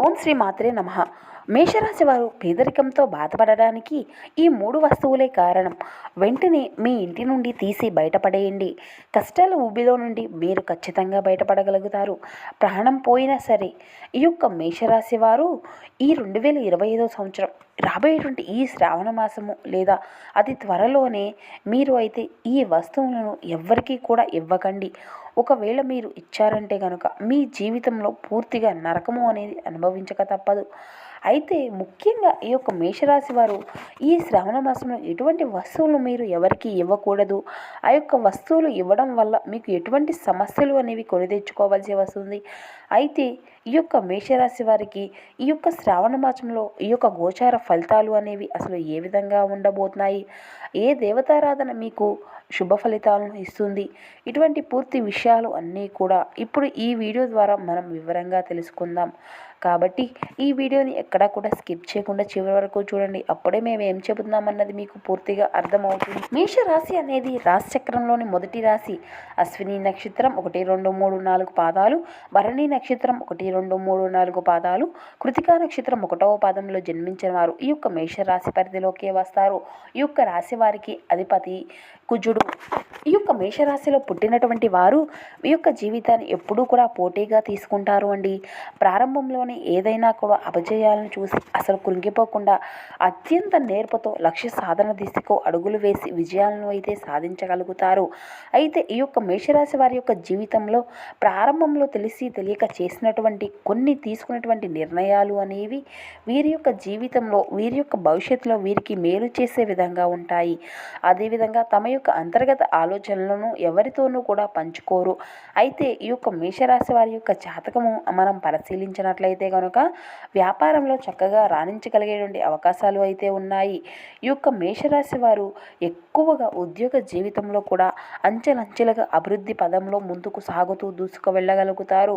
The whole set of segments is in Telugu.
ఓం శ్రీ మాత్రే నమ. మేషరాశి వారు పేదరికంతో బాధపడడానికి ఈ మూడు వస్తువులే కారణం. వెంటనే మీ ఇంటి నుండి తీసి బయటపడేయండి. కష్టాల ఊబిలో నుండి మీరు ఖచ్చితంగా బయటపడగలుగుతారు. ప్రాణం పోయినా సరే ఈ యొక్క మేషరాశి వారు ఈ రెండు వేల ఇరవై ఐదో సంవత్సరం రాబోయేటువంటి ఈ శ్రావణ మాసము లేదా అతి త్వరలోనే మీరు అయితే ఈ వస్తువులను ఎవ్వరికీ కూడా ఇవ్వకండి. ఒకవేళ మీరు ఇచ్చారంటే కనుక మీ జీవితంలో పూర్తిగా నరకము అనేది అనుభవించక తప్పదు. అయితే ముఖ్యంగా ఈ యొక్క మేషరాశి వారు ఈ శ్రావణ మాసంలో ఎటువంటి వస్తువులు మీరు ఎవరికి ఇవ్వకూడదు? ఆ యొక్క వస్తువులు ఇవ్వడం వల్ల మీకు ఎటువంటి సమస్యలు అనేవి కొని తెచ్చుకోవాల్సి వస్తుంది? అయితే ఈ యొక్క మేషరాశి వారికి ఈ యొక్క శ్రావణ మాసంలో ఈ యొక్క గోచార ఫలితాలు అనేవి అసలు ఏ విధంగా ఉండబోతున్నాయి? ఏ దేవతారాధన మీకు శుభ ఫలితాలను ఇస్తుంది? ఇటువంటి పూర్తి విషయాలు అన్నీ కూడా ఇప్పుడు ఈ వీడియో ద్వారా మనం వివరంగా తెలుసుకుందాం. కాబట్టి ఈ వీడియోని ఎక్కడా కూడా స్కిప్ చేయకుండా చివరి వరకు చూడండి. అప్పుడే మేము ఏం చెబుతున్నామన్నది మీకు పూర్తిగా అర్థమవుతుంది. మేషరాశి అనేది రాశిచక్రంలోని మొదటి రాశి. అశ్విని నక్షత్రం ఒకటి రెండు మూడు నాలుగు పాదాలు. భరణి నక్షత్రం ఒకటి రెండు మూడు నాలుగు పాదాలు. కృతికా నక్షత్రం ఒకటవ పాదంలో జన్మించిన వారు ఈ యొక్క మేషరాశి పరిధిలోకి వస్తారు. ఈ యొక్క రాశి వారికి అధిపతి కుజుడు. ఈ యొక్క మేషరాశిలో పుట్టినటువంటి వారు మీ యొక్క జీవితాన్ని ఎప్పుడూ కూడా పోటీగా తీసుకుంటారు అండి. ప్రారంభంలోనే ఏదైనా కూడా అపజయాలను చూసి అసలు కృంగిపోకుండా అత్యంత నేర్పుతో లక్ష్య సాధన దిశకు అడుగులు వేసి విజయాలను అయితే సాధించగలుగుతారు. అయితే ఈ యొక్క మేషరాశి వారి యొక్క జీవితంలో ప్రారంభంలో తెలిసి తెలియక చేసినటువంటి కొన్ని తీసుకున్నటువంటి నిర్ణయాలు అనేవి వీరి యొక్క జీవితంలో వీరి యొక్క భవిష్యత్తులో వీరికి మేలు చేసే విధంగా ఉంటాయి. అదేవిధంగా తమ యొక్క అంతర్గత ఆలోచనలను ఎవరితోనూ కూడా పంచుకోరు. అయితే ఈ యొక్క మేషరాశి వారి యొక్క జాతకము మనం పరిశీలించినట్లయితే కనుక వ్యాపారంలో చక్కగా రాణించగలిగేటువంటి అవకాశాలు అయితే ఉన్నాయి. ఈ యొక్క మేషరాశి వారు ఎక్కువగా ఉద్యోగ జీవితంలో కూడా అంచెలంచెలుగా అభివృద్ధి పదంలో ముందుకు సాగుతూ దూసుకు వెళ్ళగలుగుతారు.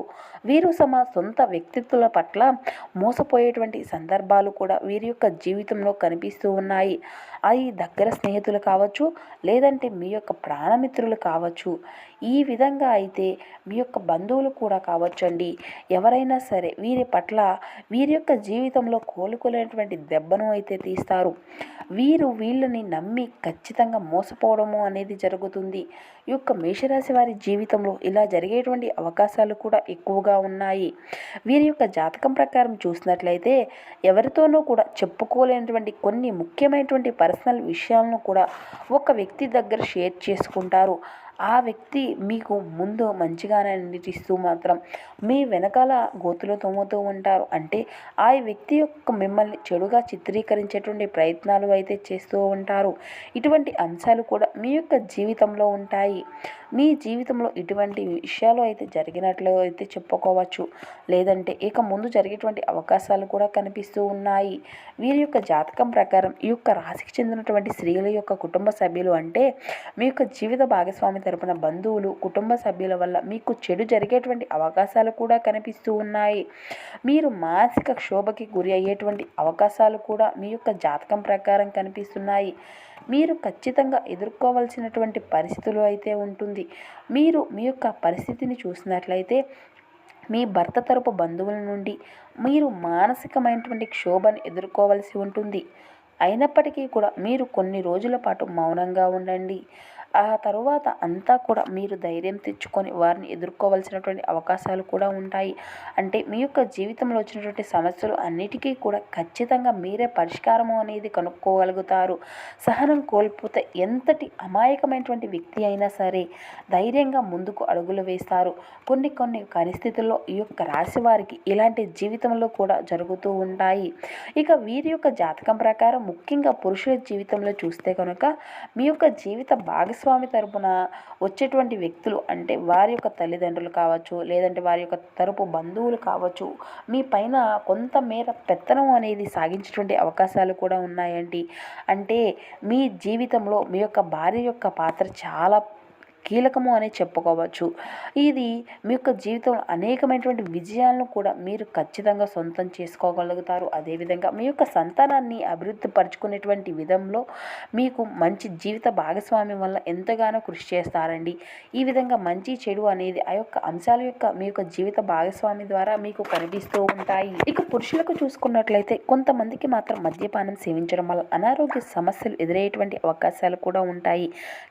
వీరు తమ సొంత వ్యక్తిత్వాల పట్ల మోసపోయేటువంటి సందర్భాలు కూడా వీరి యొక్క జీవితంలో కనిపిస్తూ ఉన్నాయి. అవి దగ్గర స్నేహితులు కావచ్చు లేదా లేదంటే మీ యొక్క ప్రాణమిత్రులు కావచ్చు. ఈ విధంగా అయితే మీ యొక్క బంధువులు కూడా కావచ్చండి. ఎవరైనా సరే వీరి పట్ల వీరి యొక్క జీవితంలో కోలుకోలేనటువంటి దెబ్బను అయితే తీస్తారు. వీరు వీళ్ళని నమ్మి ఖచ్చితంగా మోసపోవడము అనేది జరుగుతుంది. ఈ యొక్క మేషరాశి వారి జీవితంలో ఇలా జరిగేటువంటి అవకాశాలు కూడా ఎక్కువగా ఉన్నాయి. వీరి యొక్క జాతకం ప్రకారం చూసినట్లయితే ఎవరితోనూ కూడా చెప్పుకోలేనటువంటి కొన్ని ముఖ్యమైనటువంటి పర్సనల్ విషయాలను కూడా ఒక వ్యక్తి దగ్గర షేర్ చేసుకుంటారు. ఆ వ్యక్తి మీకు ముందు మంచిగానే నటిస్తూ మాత్రం మీ వెనకాల గోతులు తోముతూ ఉంటారు. అంటే ఆ వ్యక్తి యొక్క మిమ్మల్ని చెడుగా చిత్రీకరించేటువంటి ప్రయత్నాలు అయితే చేస్తూ ఉంటారు. ఇటువంటి అంశాలు కూడా మీ యొక్క జీవితంలో ఉంటాయి. మీ జీవితంలో ఇటువంటి విషయాలు అయితే జరిగినట్లు అయితే చెప్పుకోవచ్చు. లేదంటే ఇక ముందు జరిగేటువంటి అవకాశాలు కూడా కనిపిస్తూ ఉన్నాయి. వీరి యొక్క జాతకం ప్రకారం ఈ యొక్క రాశికి చెందినటువంటి స్త్రీల యొక్క కుటుంబ సభ్యులు అంటే మీ యొక్క జీవిత భాగస్వామి తరపున బంధువులు కుటుంబ సభ్యుల వల్ల మీకు చెడు జరిగేటువంటి అవకాశాలు కూడా కనిపిస్తూ ఉన్నాయి. మీరు మానసిక క్షోభకి గురి అయ్యేటువంటి అవకాశాలు కూడా మీ యొక్క జాతకం ప్రకారం కనిపిస్తున్నాయి. మీరు ఖచ్చితంగా ఎదుర్కోవాల్సినటువంటి పరిస్థితులు అయితే ఉంటుంది. మీరు మీ యొక్క పరిస్థితిని చూసినట్లయితే మీ భర్త తరపు బంధువుల నుండి మీరు మానసికమైనటువంటి క్షోభను ఎదుర్కోవలసి ఉంటుంది. అయినప్పటికీ కూడా మీరు కొన్ని రోజుల పాటు మౌనంగా ఉండండి. ఆ తరువాత అంతా కూడా మీరు ధైర్యం తెచ్చుకొని వారిని ఎదుర్కోవాల్సినటువంటి అవకాశాలు కూడా ఉంటాయి. అంటే మీ యొక్క జీవితంలో వచ్చినటువంటి సమస్యలు అన్నిటికీ కూడా ఖచ్చితంగా మీరే పరిష్కారము అనేది కనుక్కోగలుగుతారు. సహనం కోల్పోతే ఎంతటి అమాయకమైనటువంటి వ్యక్తి అయినా సరే ధైర్యంగా ముందుకు అడుగులు వేస్తారు. కొన్ని కొన్ని పరిస్థితుల్లో ఈ యొక్క రాశి వారికి ఇలాంటి జీవితంలో కూడా జరుగుతూ ఉంటాయి. ఇక వీరి యొక్క జాతకం ప్రకారం ముఖ్యంగా పురుషుల జీవితంలో చూస్తే కనుక మీ యొక్క జీవిత భాగస్వామి తరపున వచ్చేటువంటి వ్యక్తులు అంటే వారి యొక్క తల్లిదండ్రులు కావచ్చు లేదంటే వారి యొక్క తరపు బంధువులు కావచ్చు మీ పైన కొంతమేర పెత్తనం అనేది సాగించేటువంటి అవకాశాలు కూడా ఉన్నాయండి. అంటే మీ జీవితంలో మీ యొక్క భార్య యొక్క పాత్ర చాలా కీలకము అని చెప్పుకోవచ్చు. ఇది మీ యొక్క జీవితంలో అనేకమైనటువంటి విజయాలను కూడా మీరు ఖచ్చితంగా సొంతం చేసుకోగలుగుతారు. అదేవిధంగా మీ యొక్క సంతానాన్ని అభివృద్ధి పరుచుకునేటువంటి విధంలో మీకు మంచి జీవిత భాగస్వామ్యం వల్ల ఎంతగానో కృషి చేస్తారండి. ఈ విధంగా మంచి చెడు అనేది ఆ యొక్క అంశాల యొక్క మీ యొక్క జీవిత భాగస్వామి ద్వారా మీకు కనిపిస్తూ ఉంటాయి. ఇక పురుషులకు చూసుకున్నట్లయితే కొంతమందికి మాత్రం మద్యపానం సేవించడం వల్ల అనారోగ్య సమస్యలు ఎదురయ్యేటువంటి అవకాశాలు కూడా ఉంటాయి.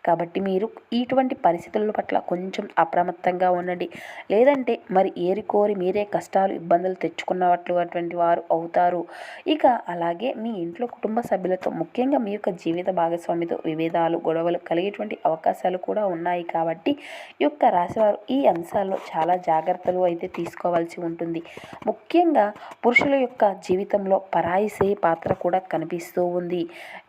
కాబట్టి మీరు ఇటువంటి పరిస్థితుల పట్ల కొంచెం అప్రమత్తంగా ఉండండి. లేదంటే మరి ఏరికోరి మీరే కష్టాలు ఇబ్బందులు తెచ్చుకున్నటువంటి వారు అవుతారు. ఇక అలాగే మీ ఇంట్లో కుటుంబ సభ్యులతో ముఖ్యంగా మీ యొక్క జీవిత భాగస్వామితో విభేదాలు గొడవలు కలిగేటువంటి అవకాశాలు కూడా ఉన్నాయి కాబట్టి ఈ యొక్క రాశివారు ఈ అంశాల్లో చాలా జాగ్రత్తలు అయితే తీసుకోవాల్సి ఉంటుంది. ముఖ్యంగా పురుషుల యొక్క జీవితంలో పరాయిసే పాత్ర కూడా కనిపిస్తూ ఉంది.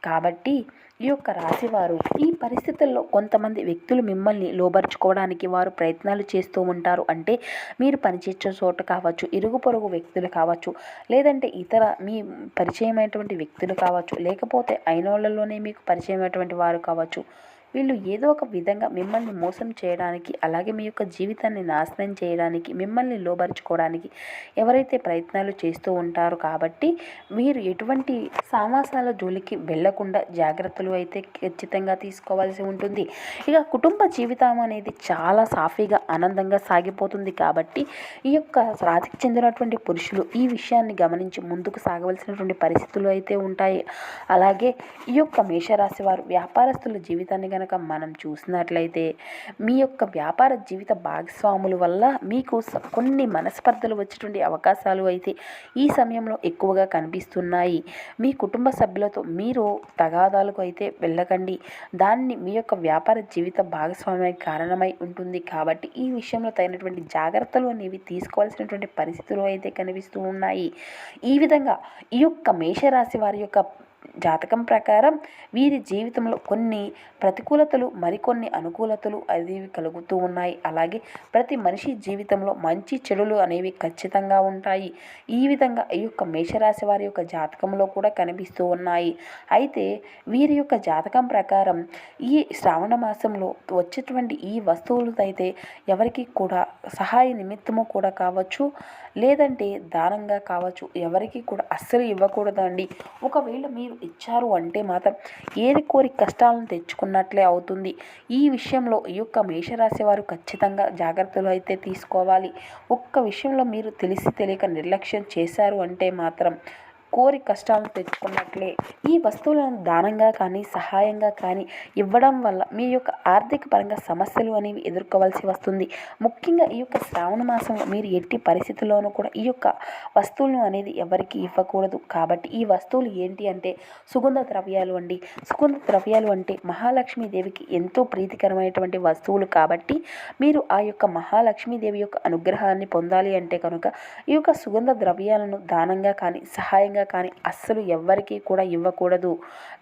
కాబట్టి ఈ యొక్క రాశివారు ఈ పరిస్థితుల్లో కొంతమంది వ్యక్తులు మిమ్మల్ని లోబరుచుకోవడానికి వారు ప్రయత్నాలు చేస్తూ ఉంటారు. అంటే మీరు పనిచేసే చోట కావచ్చు ఇరుగు పొరుగు వ్యక్తులు కావచ్చు లేదంటే ఇతర మీ పరిచయమైనటువంటి వ్యక్తులు కావచ్చు లేకపోతే అయినోళ్ళలోనే మీకు పరిచయమైనటువంటి వారు కావచ్చు. వీళ్ళు ఏదో ఒక విధంగా మిమ్మల్ని మోసం చేయడానికి అలాగే మీ యొక్క జీవితాన్ని నాశనం చేయడానికి మిమ్మల్ని లోబరుచుకోవడానికి ఎవరైతే ప్రయత్నాలు చేస్తూ ఉంటారో కాబట్టి మీరు ఎటువంటి సామాసాల జోలికి వెళ్ళకుండా జాగ్రత్తలు అయితే ఖచ్చితంగా తీసుకోవాల్సి ఉంటుంది. ఇక కుటుంబ జీవితం అనేది చాలా సాఫీగా ఆనందంగా సాగిపోతుంది కాబట్టి ఈ యొక్క రాతికి చెందినటువంటి పురుషులు ఈ విషయాన్ని గమనించి ముందుకు సాగవలసినటువంటి పరిస్థితులు అయితే ఉంటాయి. అలాగే ఈ యొక్క మేషరాశి వారు వ్యాపారస్తుల జీవితాన్ని కనుక మనం చూసినట్లయితే మీ యొక్క వ్యాపార జీవిత భాగస్వాముల వల్ల మీకు కొన్ని మనస్పర్ధలు వచ్చేటువంటి అవకాశాలు అయితే ఈ సమయంలో ఎక్కువగా కనిపిస్తున్నాయి. మీ కుటుంబ సభ్యులతో మీరు తగాదాలకు అయితే వెళ్ళకండి. దాన్ని మీ యొక్క వ్యాపార జీవిత భాగస్వామ్యానికి కారణమై ఉంటుంది కాబట్టి ఈ విషయంలో తగినటువంటి జాగ్రత్తలు అనేవి తీసుకోవాల్సినటువంటి పరిస్థితులు అయితే కనిపిస్తూ ఉన్నాయి. ఈ విధంగా ఈ యొక్క మేషరాశి వారి యొక్క జాతకం ప్రకారం వీరి జీవితంలో కొన్ని ప్రతికూలతలు మరికొన్ని అనుకూలతలు అనేవి కలుగుతూ ఉన్నాయి. అలాగే ప్రతి మనిషి జీవితంలో మంచి చెడులు అనేవి ఖచ్చితంగా ఉంటాయి. ఈ విధంగా ఈ యొక్క మేషరాశి వారి యొక్క జాతకంలో కూడా కనిపిస్తూ ఉన్నాయి. అయితే వీరి యొక్క జాతకం ప్రకారం ఈ శ్రావణ మాసంలో వచ్చేటువంటి ఈ వస్తువులు అయితే ఎవరికి కూడా సహాయ నిమిత్తము కూడా కావచ్చు లేదంటే దానంగా కావచ్చు ఎవరికి కూడా అస్సలు ఇవ్వకూడదండి. ఒకవేళ మీరు ఇచ్చారు అంటే మాత్రం ఏది కోరి కష్టాలను తెచ్చుకున్నట్లే అవుతుంది. ఈ విషయంలో ఈ యొక్క మేషరాశి వారు ఖచ్చితంగా జాగ్రత్తలు అయితే తీసుకోవాలి. ఒక్క విషయంలో మీరు తెలిసి తెలియక నిర్లక్ష్యం చేశారు అంటే మాత్రం కోరి కష్టాలను తెచ్చుకున్నట్లే. ఈ వస్తువులను దానంగా కానీ సహాయంగా కానీ ఇవ్వడం వల్ల మీ యొక్క ఆర్థిక పరంగా సమస్యలు అనేవి ఎదుర్కోవాల్సి వస్తుంది. ముఖ్యంగా ఈ యొక్క శ్రావణ మాసంలో మీరు ఎట్టి పరిస్థితుల్లోనూ కూడా ఈ యొక్క వస్తువులను అనేది ఎవరికి ఇవ్వకూడదు. కాబట్టి ఈ వస్తువులు ఏంటి అంటే సుగంధ ద్రవ్యాలు అండి. సుగంధ ద్రవ్యాలు అంటే మహాలక్ష్మీదేవికి ఎంతో ప్రీతికరమైనటువంటి వస్తువులు కాబట్టి మీరు ఆ యొక్క మహాలక్ష్మీదేవి యొక్క అనుగ్రహాన్ని పొందాలి అంటే కనుక ఈ యొక్క సుగంధ ద్రవ్యాలను దానంగా కానీ సహాయంగా కానీ అస్సలు ఎవ్వరికీ కూడా ఇవ్వకూడదు.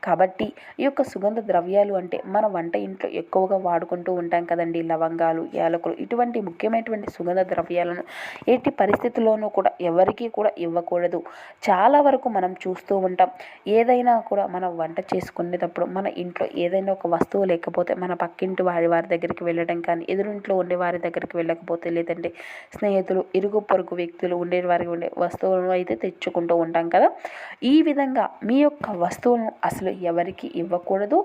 కాబట్టి ఈ యొక్క సుగంధ ద్రవ్యాలు అంటే మన వంట ఇంట్లో ఎక్కువగా వాడుకుంటూ ఉంటాం కదండి. లవంగాలు యాలకులు ఇటువంటి ముఖ్యమైనటువంటి సుగంధ ద్రవ్యాలను ఎట్టి పరిస్థితుల్లోనూ కూడా ఎవరికీ కూడా ఇవ్వకూడదు. చాలా వరకు మనం చూస్తూ ఉంటాం. ఏదైనా కూడా మనం వంట చేసుకునేటప్పుడు మన ఇంట్లో ఏదైనా ఒక వస్తువు లేకపోతే మన పక్కింటి వారి వారి దగ్గరికి వెళ్ళడం కానీ ఎదురింట్లో ఉండే వారి దగ్గరికి వెళ్ళకపోతే లేదంటే స్నేహితులు ఇరుగు పొరుగు వ్యక్తులు ఉండే వారికి ఉండే వస్తువులను అయితే తెచ్చుకుంటూ ఉంటాం కదా. ఈ విధంగా మీ యొక్క వస్తువులను అసలు ఎవరికి ఇవ్వకూడదు.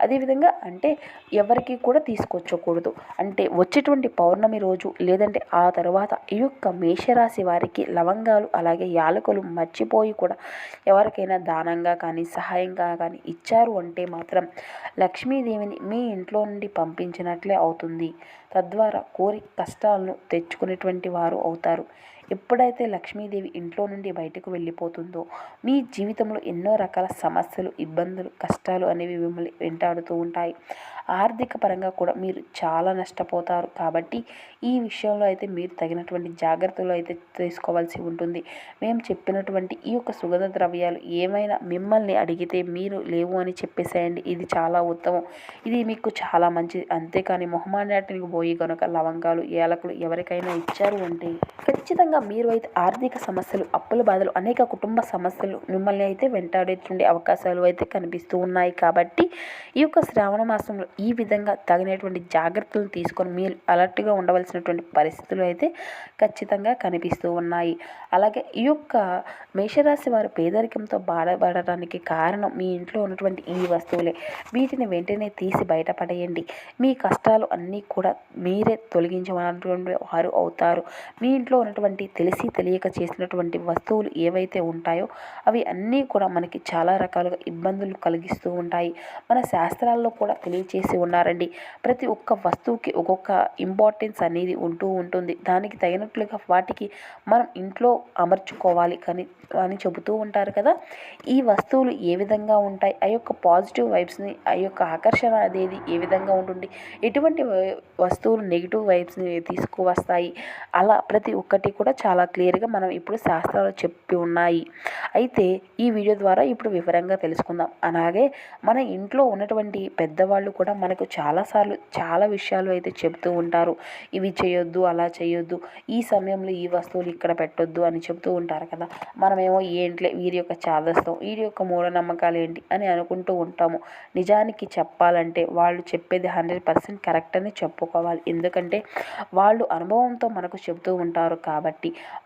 అదేవిధంగా అంటే ఎవరికి కూడా తీసుకొచ్చకూడదు. అంటే వచ్చేటువంటి పౌర్ణమి రోజు లేదంటే ఆ తర్వాత ఈ యొక్క మేషరాశి వారికి లవంగాలు అలాగే యాలకులు మర్చిపోయి కూడా ఎవరికైనా దానంగా కానీ సహాయంగా కానీ ఇచ్చారు అంటే మాత్రం లక్ష్మీదేవిని మీ ఇంట్లో నుండి పంపించినట్లే అవుతుంది. తద్వారా కోరి కష్టాలను తెచ్చుకునేటువంటి వారు అవుతారు. ఎప్పుడైతే లక్ష్మీదేవి ఇంట్లో నుండి బయటకు వెళ్ళిపోతుందో మీ జీవితంలో ఎన్నో రకాల సమస్యలు ఇబ్బందులు కష్టాలు అనేవి మిమ్మల్ని వెంటాడుతూ ఉంటాయి. ఆర్థిక పరంగా కూడా మీరు చాలా నష్టపోతారు. కాబట్టి ఈ విషయంలో అయితే మీరు తగినటువంటి జాగ్రత్తలు అయితే తీసుకోవాల్సి ఉంటుంది. మేము చెప్పినటువంటి ఈ యొక్క సుగంధ ద్రవ్యాలు ఏమైనా మిమ్మల్ని అడిగితే మీరు లేవు అని చెప్పేసేయండి. ఇది చాలా ఉత్తమం. ఇది మీకు చాలా మంచిది. అంతేకాని మొహమాటానికి పోయి కనుక లవంగాలు ఏలకులు ఎవరికైనా ఇచ్చారు అంటే ఖచ్చితంగా మీరు అయితే ఆర్థిక సమస్యలు అప్పుల బాధలు అనేక కుటుంబ సమస్యలు మిమ్మల్ని అయితే వెంటాడేటువంటి అవకాశాలు అయితే కనిపిస్తూ ఉన్నాయి. కాబట్టి ఈ యొక్క శ్రావణ మాసంలో ఈ విధంగా తగినటువంటి జాగ్రత్తలు తీసుకొని మీరు అలర్ట్గా ఉండవలసినటువంటి పరిస్థితులు అయితే ఖచ్చితంగా కనిపిస్తూ ఉన్నాయి. అలాగే ఈ యొక్క మేషరాశి వారు పేదరికంతో బాధపడటానికి కారణం మీ ఇంట్లో ఉన్నటువంటి ఈ వస్తువులే. వీటిని వెంటనే తీసి బయటపడేయండి. మీ కష్టాలు అన్నీ కూడా మీరే తొలగించమన్నటువంటి వారు అవుతారు. మీ ఇంట్లో ఉన్నటువంటి తెలిసి తెలియక చేసినటువంటి వస్తువులు ఏవైతే ఉంటాయో అవి అన్నీ కూడా మనకి చాలా రకాలుగా ఇబ్బందులు కలిగిస్తూ ఉంటాయి. మన శాస్త్రాల్లో కూడా తెలియచేసి ఉన్నారండి. ప్రతి ఒక్క వస్తువుకి ఒక్కొక్క ఇంపార్టెన్స్ అనేది ఉంటూ ఉంటుంది. దానికి తగినట్లుగా వాటికి మనం ఇంట్లో అమర్చుకోవాలి కానీ అని చెబుతూ ఉంటారు కదా. ఈ వస్తువులు ఏ విధంగా ఉంటాయి? ఆ యొక్క పాజిటివ్ వైబ్స్ని ఆ యొక్క ఆకర్షణ అనేది ఏ విధంగా ఉంటుంది? ఎటువంటి వస్తువులు నెగిటివ్ వైబ్స్ని తీసుకువస్తాయి? అలా ప్రతి ఒక్కటి కూడా చాలా క్లియర్గా మనం ఇప్పుడు శాస్త్రాలు చెప్పి ఉన్నాయి. అయితే ఈ వీడియో ద్వారా ఇప్పుడు వివరంగా తెలుసుకుందాం. అలాగే మన ఇంట్లో ఉన్నటువంటి పెద్దవాళ్ళు కూడా మనకు చాలాసార్లు చాలా విషయాలు అయితే చెబుతూ ఉంటారు. ఇవి చేయొద్దు అలా చేయొద్దు ఈ సమయంలో ఈ వస్తువులు ఇక్కడ పెట్టొద్దు అని చెబుతూ ఉంటారు కదా. మనమేమో ఏంట్లే వీరి యొక్క చాదస్తం వీరి యొక్క మూఢనమ్మకాలు ఏంటి అని అనుకుంటూ ఉంటాము. నిజానికి చెప్పాలంటే వాళ్ళు చెప్పేది హండ్రెడ్ పర్సెంట్ కరెక్ట్ అని చెప్పుకోవాలి. ఎందుకంటే వాళ్ళు అనుభవంతో మనకు చెబుతూ ఉంటారు కాబట్టి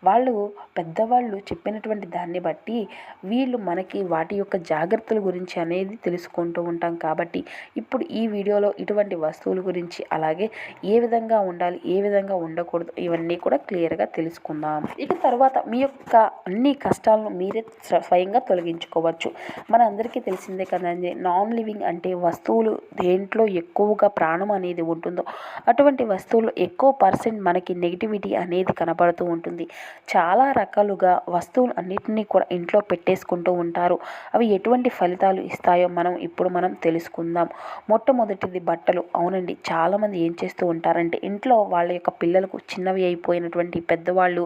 వాళ్ళు పెద్దవాళ్ళు చెప్పినటువంటి దాన్ని బట్టి వీళ్ళు మనకి వాటి యొక్క జాగ్రత్తల గురించి అనేది తెలుసుకుంటూ ఉంటాం కాబట్టి ఇప్పుడు ఈ వీడియోలో ఇటువంటి వస్తువుల గురించి అలాగే ఏ విధంగా ఉండాలి ఏ విధంగా ఉండకూడదు ఇవన్నీ కూడా క్లియర్గా తెలుసుకుందాం. ఇక తర్వాత మీ యొక్క అన్ని కష్టాలను మీరే స్వయంగా తొలగించుకోవచ్చు. మన అందరికీ తెలిసిందే కదండి నాన్ లివింగ్ అంటే వస్తువులు దేంట్లో ఎక్కువగా ప్రాణం అనేది ఉంటుందో అటువంటి వస్తువులు ఎక్కువ పర్సెంట్ మనకి నెగిటివిటీ అనేది కనబడుతూ ఉంటుంది. ఉంటుంది. చాలా రకాలుగా వస్తువులు అన్నిటినీ కూడా ఇంట్లో పెట్టేసుకుంటూ ఉంటారు. అవి ఎటువంటి ఫలితాలు ఇస్తాయో మనం ఇప్పుడు మనం తెలుసుకుందాం. మొట్టమొదటిది బట్టలు. అవునండి చాలామంది ఏం చేస్తూ ఉంటారంటే ఇంట్లో వాళ్ళ యొక్క పిల్లలకు చిన్నవి అయిపోయినటువంటి పెద్దవాళ్ళు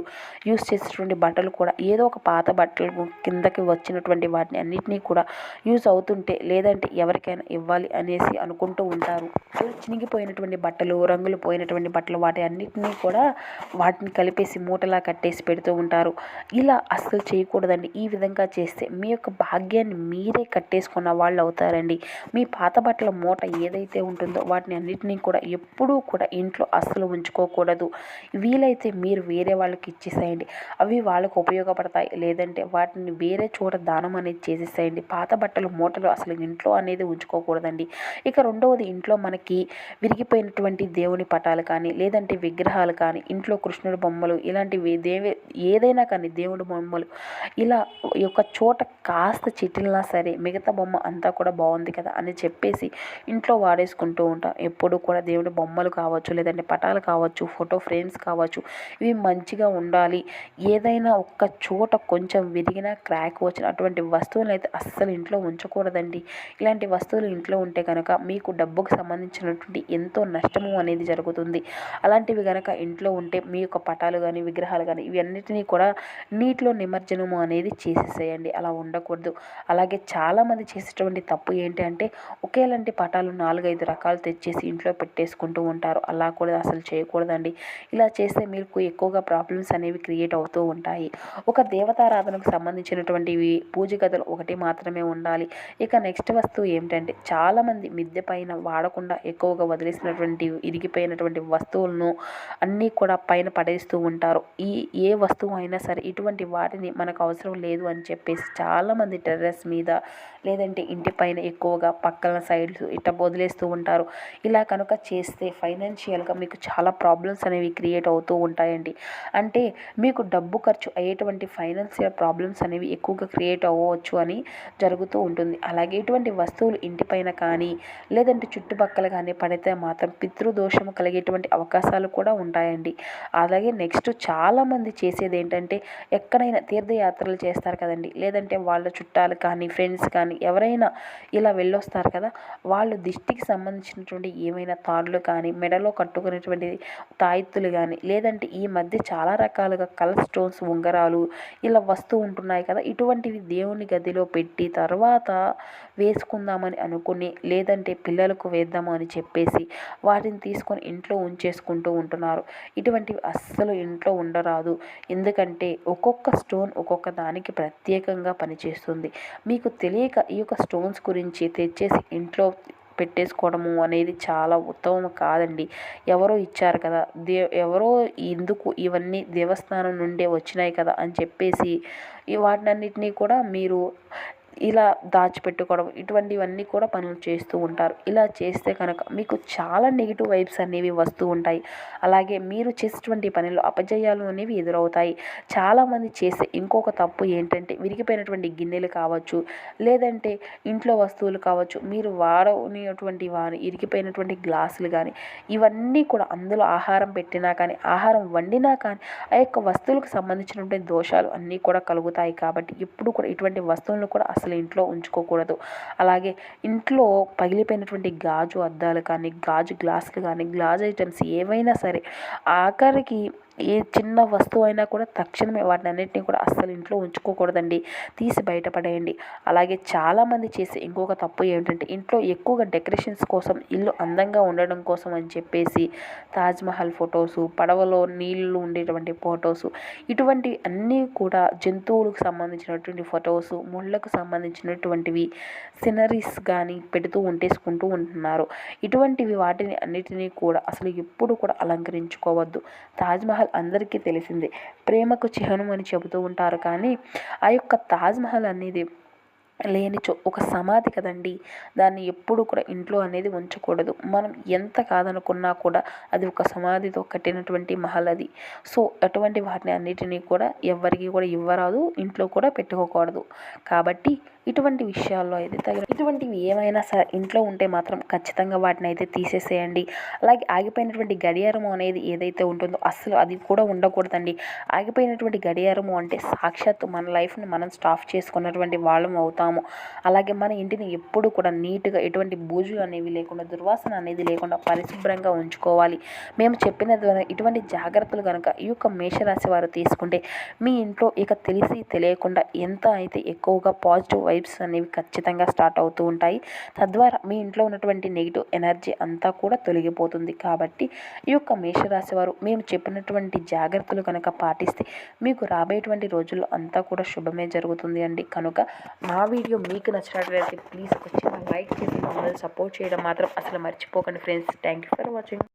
యూస్ చేసేటువంటి బట్టలు కూడా ఏదో ఒక పాత బట్టలు కిందకి వచ్చినటువంటి వాటిని అన్నిటినీ కూడా యూజ్ అవుతుంటే లేదంటే ఎవరికైనా ఇవ్వాలి అనేసి అనుకుంటూ ఉంటారు. చినిగిపోయినటువంటి బట్టలు రంగులు పోయినటువంటి బట్టలు వాటి అన్నిటినీ కూడా వాటిని కలిపేసి మూట కట్టేసి పెడుతూ ఉంటారు. ఇలా అస్సలు చేయకూడదండి. ఈ విధంగా చేస్తే మీ యొక్క భాగ్యాన్ని మీరే కట్టేసుకున్న వాళ్ళు అవుతారండి. మీ పాత బట్టల మూట ఏదైతే ఉంటుందో వాటిని అన్నిటినీ కూడా ఎప్పుడూ కూడా ఇంట్లో అస్సలు ఉంచుకోకూడదు. వీలైతే మీరు వేరే వాళ్ళకి ఇచ్చేసేయండి. అవి వాళ్ళకు ఉపయోగపడతాయి. లేదంటే వాటిని వేరే చోట దానం అనేది చేసేసేయండి. పాత బట్టలు మూటలు అసలు ఇంట్లో అనేది ఉంచుకోకూడదండి. ఇక రెండవది ఇంట్లో మనకి విరిగిపోయినటువంటి దేవుని పటాలు కానీ లేదంటే విగ్రహాలు కానీ ఇంట్లో కృష్ణుడి బొమ్మలు ఇలాంటి ఇలాంటివి దేవి ఏదైనా కానీ దేవుడి బొమ్మలు ఇలా ఈ యొక్క చోట కాస్త చిటిల్నా సరే మిగతా బొమ్మ అంతా కూడా బాగుంది కదా అని చెప్పేసి ఇంట్లో వాడేసుకుంటూ ఉంటాం. ఎప్పుడు కూడా దేవుడి బొమ్మలు కావచ్చు లేదంటే పటాలు కావచ్చు ఫోటో ఫ్రేమ్స్ కావచ్చు ఇవి మంచిగా ఉండాలి. ఏదైనా ఒక్క చోట కొంచెం విరిగిన క్రాక్ వచ్చిన అటువంటి వస్తువులను అయితే అస్సలు ఇంట్లో ఉంచకూడదండి. ఇలాంటి వస్తువులు ఇంట్లో ఉంటే కనుక మీకు డబ్బుకు సంబంధించినటువంటి ఎంతో నష్టము అనేది జరుగుతుంది. అలాంటివి కనుక ఇంట్లో ఉంటే మీ యొక్క పటాలు కానీ విగ్రహాలు కానీ ఇవన్నిటినీ కూడా నీటిలో నిమజ్జనము అనేది చేసేసేయండి. అలా ఉండకూడదు. అలాగే చాలామంది చేసేటువంటి తప్పు ఏంటి అంటే ఒకేలాంటి పటాలు నాలుగైదు రకాలు తెచ్చేసి ఇంట్లో పెట్టేసుకుంటూ ఉంటారు. అలా కూడా అసలు చేయకూడదండి. ఇలా చేస్తే మీకు ఎక్కువగా ప్రాబ్లమ్స్ అనేవి క్రియేట్ అవుతూ ఉంటాయి. ఒక దేవతారాధనకు సంబంధించినటువంటివి పూజ గదులు ఒకటి మాత్రమే ఉండాలి. ఇక నెక్స్ట్ వస్తువు ఏమిటంటే చాలామంది మిద్దె పైన వాడకుండా ఎక్కువగా వదిలేసినటువంటి ఇరిగిపోయినటువంటి వస్తువులను అన్నీ కూడా పైన పడేస్తూ ఉంటారు. ఈ ఏ వస్తువు అయినా సరే ఇటువంటి వాటిని మనకు అవసరం లేదు అని చెప్పేసి చాలామంది టెర్రస్ మీద లేదంటే ఇంటి పైన ఎక్కువగా పక్కన సైడ్స్ ఇట్ట వదిలేస్తూ ఉంటారు. ఇలా కనుక చేస్తే ఫైనాన్షియల్గా మీకు చాలా ప్రాబ్లమ్స్ అనేవి క్రియేట్ అవుతూ ఉంటాయండి. అంటే మీకు డబ్బు ఖర్చు అయ్యేటువంటి ఫైనాన్షియల్ ప్రాబ్లమ్స్ అనేవి ఎక్కువగా క్రియేట్ అవ్వచ్చు అని జరుగుతూ ఉంటుంది. అలాగే ఇటువంటి వస్తువులు ఇంటిపైన కానీ లేదంటే చుట్టుపక్కల కానీ పడితే మాత్రం పితృదోషము కలిగేటువంటి అవకాశాలు కూడా ఉంటాయండి. అలాగే నెక్స్ట్ చాలా చాలామంది చేసేది ఏంటంటే ఎక్కడైనా తీర్థయాత్రలు చేస్తారు కదండి. లేదంటే వాళ్ళ చుట్టాలు కానీ ఫ్రెండ్స్ కానీ ఎవరైనా ఇలా వెళ్ళొస్తారు కదా. వాళ్ళు దిష్టికి సంబంధించినటువంటి ఏమైనా తాళ్ళు కానీ మెడలో కట్టుకునేటువంటి తాయెత్తులు కానీ లేదంటే ఈ మధ్య చాలా రకాలుగా కలర్ స్టోన్స్ ఉంగరాలు ఇలా వస్తూ ఉంటున్నాయి కదా. ఇటువంటివి దేవుని గదిలో పెట్టి తర్వాత వేసుకుందామని అనుకుని లేదంటే పిల్లలకు వేద్దాము అని చెప్పేసి వాటిని తీసుకొని ఇంట్లో ఉంచేసుకుంటూ ఉంటున్నారు. ఇటువంటివి అస్సలు ఇంట్లో ఉండ ఉండరాదు ఎందుకంటే ఒక్కొక్క స్టోన్ ఒక్కొక్క దానికి ప్రత్యేకంగా పనిచేస్తుంది. మీకు తెలియక ఈ యొక్క స్టోన్స్ గురించి తెచ్చేసి ఇంట్లో పెట్టేసుకోవడము అనేది చాలా ఉత్తమం కాదండి. ఎవరో ఇచ్చారు కదా దే ఎవరో ఎందుకు ఇవన్నీ దేవస్థానం నుండే వచ్చినాయి కదా అని చెప్పేసి ఈ వాటినన్నిటినీ కూడా మీరు ఇలా దాచిపెట్టుకోవడం ఇటువంటివన్నీ కూడా పనులు చేస్తూ ఉంటారు. ఇలా చేస్తే కనుక మీకు చాలా నెగిటివ్ వైబ్స్ అనేవి వస్తూ ఉంటాయి. అలాగే మీరు చేసేటువంటి పనులు అపజయాలు అనేవి ఎదురవుతాయి. చాలామంది చేసే ఇంకొక తప్పు ఏంటంటే విరిగిపోయినటువంటి గిన్నెలు కావచ్చు లేదంటే ఇంట్లో వస్తువులు కావచ్చు మీరు వాడనేటువంటి వారు ఇరిగిపోయినటువంటి గ్లాసులు కానీ ఇవన్నీ కూడా అందులో ఆహారం పెట్టినా కానీ ఆహారం వండినా కానీ ఆ యొక్క వస్తువులకు సంబంధించినటువంటి దోషాలు అన్నీ కూడా కలుగుతాయి. కాబట్టి ఎప్పుడు కూడా ఇటువంటి వస్తువులను కూడా అసలు ఇంట్లో ఉంచుకోకూడదు. అలాగే ఇంట్లో పగిలిపోయినటువంటి గాజు అద్దాలు కానీ గాజు గ్లాసులు కానీ గ్లాస్ ఐటమ్స్ ఏవైనా సరే ఆఖరికి ఏ చిన్న వస్తువు అయినా కూడా తక్షణమే వాటిని అన్నింటినీ కూడా అస్సలు ఇంట్లో ఉంచుకోకూడదండి. తీసి బయటపడేయండి అలాగే చాలామంది చేసే ఇంకొక తప్పు ఏమిటంటే ఇంట్లో ఎక్కువగా డెకరేషన్స్ కోసం ఇల్లు అందంగా ఉండడం కోసం అని చెప్పేసి తాజ్మహల్ ఫొటోసు పడవలో నీళ్ళు ఉండేటువంటి ఫొటోసు ఇటువంటి అన్నీ కూడా జంతువులకు సంబంధించినటువంటి ఫొటోసు ముళ్ళకు సంబంధించినటువంటివి సినరీస్ కానీ పెడుతూ ఉంటేసుకుంటూ ఉంటున్నారు. ఇటువంటివి వాటిని అన్నిటినీ కూడా అసలు ఎప్పుడు కూడా అలంకరించుకోవద్దు. తాజ్మహల్ అందరికీ తెలిసిందే. ప్రేమకు చిహ్నం అని చెబుతూ ఉంటారు కానీ ఆ యొక్క తాజ్మహల్ అనేది లేనిచో ఒక సమాధి కదండి. దాన్ని ఎప్పుడు కూడా ఇంట్లో అనేది ఉంచకూడదు. మనం ఎంత కాదనుకున్నా కూడా అది ఒక సమాధితో కట్టినటువంటి మహల్ అది. సో అటువంటి వాటిని అన్నిటినీ కూడా ఎవరికి కూడా ఇవ్వరాదు. ఇంట్లో కూడా పెట్టుకోకూడదు. కాబట్టి ఇటువంటి విషయాల్లో అయితే తగిన ఇటువంటివి ఏమైనా సరే ఇంట్లో ఉంటే మాత్రం ఖచ్చితంగా వాటిని అయితే తీసేసేయండి. అలాగే ఆగిపోయినటువంటి గడియారము అనేది ఏదైతే ఉంటుందో అస్సలు అది కూడా ఉండకూడదండి. ఆగిపోయినటువంటి గడియారము అంటే సాక్షాత్తు మన లైఫ్ని మనం స్టాఫ్ చేసుకున్నటువంటి వాళ్ళం అవుతాము. అలాగే మన ఇంటిని ఎప్పుడు కూడా నీట్గా ఎటువంటి బూజులు అనేవి లేకుండా దుర్వాసన అనేది లేకుండా పరిశుభ్రంగా ఉంచుకోవాలి. మేము చెప్పిన ద్వారా ఇటువంటి జాగ్రత్తలు కనుక ఈ యొక్క మేషరాశి వారు తీసుకుంటే మీ ఇంట్లో ఇక తెలిసి తెలియకుండా ఎంత అయితే ఎక్కువగా పాజిటివ్ వైబ్స్ అనేవి ఖచ్చితంగా స్టార్ట్ అవుతూ ఉంటాయి. తద్వారా మీ ఇంట్లో ఉన్నటువంటి నెగిటివ్ ఎనర్జీ అంతా కూడా తొలగిపోతుంది. కాబట్టి ఈ యొక్క మేషరాశి వారు మేము చెప్పినటువంటి జాగ్రత్తలు కనుక పాటిస్తే మీకు రాబోయేటువంటి రోజుల్లో అంతా కూడా శుభమే జరుగుతుంది అండి. కనుక మా వీడియో మీకు నచ్చినట్లయితే ప్లీజ్ వచ్చి లైక్ చేసి మమ్మల్ని సపోర్ట్ చేయడం మాత్రం అసలు మర్చిపోకండి. Friends thank you for watching